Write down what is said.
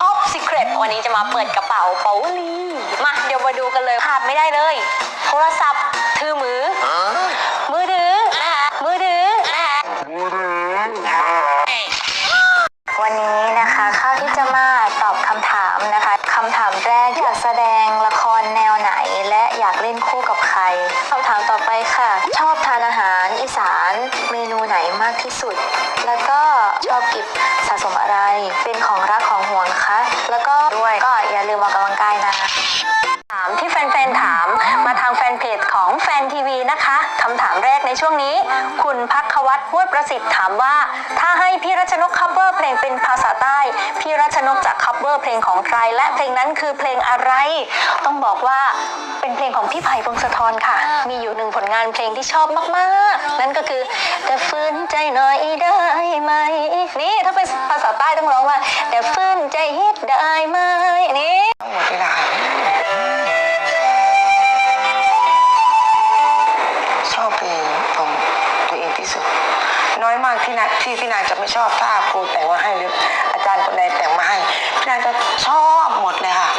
ท็อปซีเครตวันนี้จะมาเปิดกระเป๋าเปาลีมาเดี๋ยวมาดูกันเลยขาดไม่ได้เลย โทรศัพท์ถือมือ มือถือนะคะมือถือนะคะวันนี้นะคะข้าที่จะมาตอบคำถามนะคะคำถามแรกอยากแสดงละครแนวไหน และอยากเล่นคู่กับใครคำถามต่อไปค่ะ ชอบทานอาหารอีสานเมนูไหนมากที่สุด แล้วก็ชอบกิบสะสมอะไรเป็นของรัก มออกกำลังกายนะถามที่แฟนๆถามมาทางแฟนเพจของแฟนทีวีนะคะคำถามแรกในช่วงนี้ คุณพักควัตห้วยประสิทธิ์ถามว่า ถ้าให้พี่รัชนกคัฟเวอร์เพลงเป็นภาษาใต้ พี่รัชนกจะคัฟเวอร์เพลงของใคร และเพลงนั้นคือเพลงอะไร ต้องบอกว่าเป็นเพลงของพี่ไผ่พงศธรค่ะ มีอยู่หนึ่งผลงานเพลงที่ชอบมากๆ นั่นก็คือแต่ฟื้นใจหน่อยได้ไหมนี่ถ้าเป็นภาษาใต้ต้องร้องว่าแต่ฟื้นใจฮ็ดได้ไหม อบเพลงของตัวเองที่สุด น้อยมากที่นาที่พี่นางจะไม่ชอบถ้าครูแต่งมาให้หรืออาจารย์คนใดแต่งมาให้พี่นางจะชอบหมดเลยค่ะ